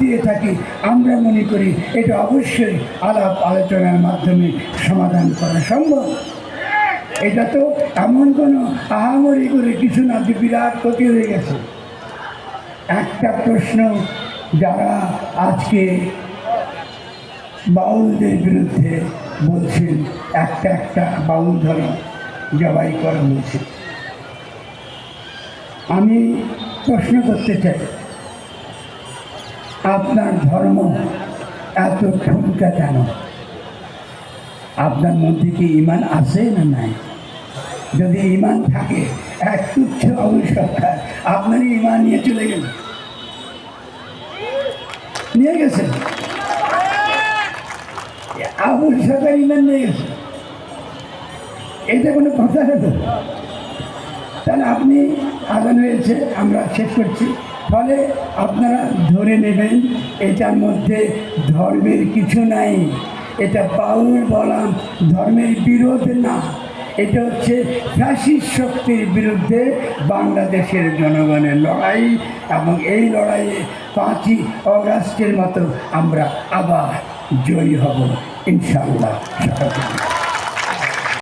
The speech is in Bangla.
দিয়ে থাকি। আমরা মনে করি এটা অবশ্যই আলাপ আলোচনার মাধ্যমে সমাধান করা সম্ভব। এটা তো এমন কোনো আহামরি করে কিছু না, যে বিরাট ক্ষতি হয়ে গেছে। একটা প্রশ্ন যারা আজকে বাউলদের বিরুদ্ধে বলছেন, একটা একটা বাউল ধর্ম জবাই করা হয়েছে আমি প্রশ্ন করতে চাই। আপনার ধর্ম এত ঠুনকা কেন? আপনার মধ্যে কি ইমান আছে না নাই? যদি ইমান থাকে, এক তুচ্ছ আবশ্যকতা আপনারই ইমান নিয়ে চলে গেল। নিয়ে আবুল সরকার ইমান নিয়ে গেছে। এটা কোনো কথা হলো? তাহলে আপনি আগান হয়েছে, আমরা শেষ করছি। ফলে আপনারা ধরে নেবেন, এটার মধ্যে ধর্মের কিছু নাই। এটা পাউল বলাম, ধর্মের বিরোধ না। এটা হচ্ছে ফ্যাসিস্ট শক্তির বিরুদ্ধে বাংলাদেশের জনগণের লড়াই এবং এই লড়াইয়ে পাঁচই অগাস্টের মতো আমরা আবার জয়ী হব ইনশাল্লাহ সকলকে